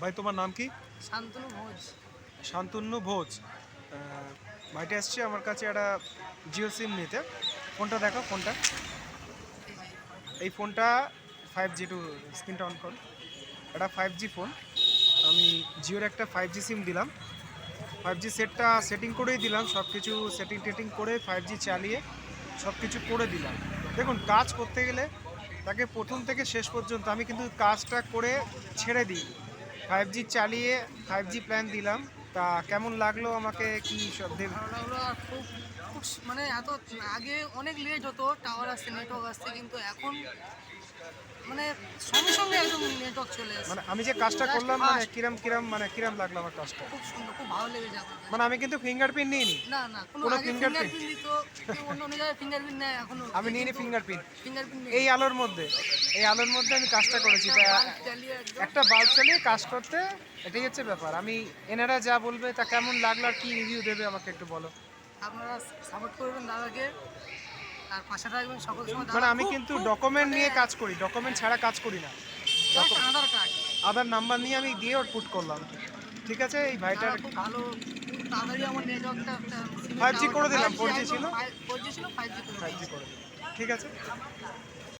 ভাই তোমার নাম কি? শান্তনু ভোজ। শান্তনু ভোজ। ভাইটা এসছে আমার কাছে একটা জিও সিম নিতে। ফোনটা দেখো ফোনটা। এই ফোনটা ফাইভ জি টু স্ক্রিনটা অন কর। এটা ফাইভ জি ফোন আমি জিওর একটা ফাইভ জি সিম দিলাম। ফাইভ জি সেটটা সেটিং করেই দিলাম। সব কিছু সেটিং টেটিং করে ফাইভ জি চালিয়ে সব কিছু করে দিলাম। দেখুন কাজ করতে গেলে তাকে প্রথম থেকে শেষ পর্যন্ত আমি কিন্তু কাজটা করে ছেড়ে দিই। ফাইভ জি চালিয়ে ফাইভ জি প্ল্যান দিলাম। তা কেমন লাগল আমাকে? কি সব দেব ভালো লাগল আর খুব খুব মানে এত আগে অনেক লেট হতো টাওয়ার আসছে নেটওয়ার্ক আসছে কিন্তু এখন মানে সঙ্গে সঙ্গে একদম নেটওয়ার্ক চলে আসে মানে আমি যে কাজটা করলাম মানে। কিরম কিরম মানে কিরম লাগল আমার কাজটা? খুব সুন্দর খুব ভালো লেগেছে আমার মানে আমি কিন্তু ফিঙ্গারপ্রিন্ট নিইনি। না না কোনো? ফিঙ্গারপ্রিন্ট দিত কেউ অন্য অন্য জায়গায় ফিঙ্গারপ্রিন্ট নেয় এখনও আমি নিইনি ফিঙ্গারপ্রিন্ট ফিঙ্গারপ্রিন্ট এই আলোর মধ্যে। এই আলোর মধ্যে আমি কাজটা করেছি। একটা বাল্ব চালিয়ে কাজ করতে এটাই হচ্ছে ব্যাপার। আমি এনারা যা বলবে তা কেমন লাগল আর কি রিভিউ দেবে আমাকে একটু বলো? আপনারা সাপোর্ট করবেন দাদাকে আর পাশে থাকবেন সকল সময় মানে আমি কিন্তু ডকুমেন্ট নিয়ে কাজ করি ডকুমেন্ট ছাড়া কাজ করি না। আধার কার্ড আধার নাম্বার নিয়ে আমি দিয়ে ওর পুট করলাম। ঠিক আছে? এই ভাইটার ভালো খুব তাড়াতাড়ি আমার নেটওয়ার্কটা 5G করে দিলাম, 4G ছিল। ফোর জি ছিল ফাইভ জি করে ফাইভ জি করে দিলাম। ঠিক আছে?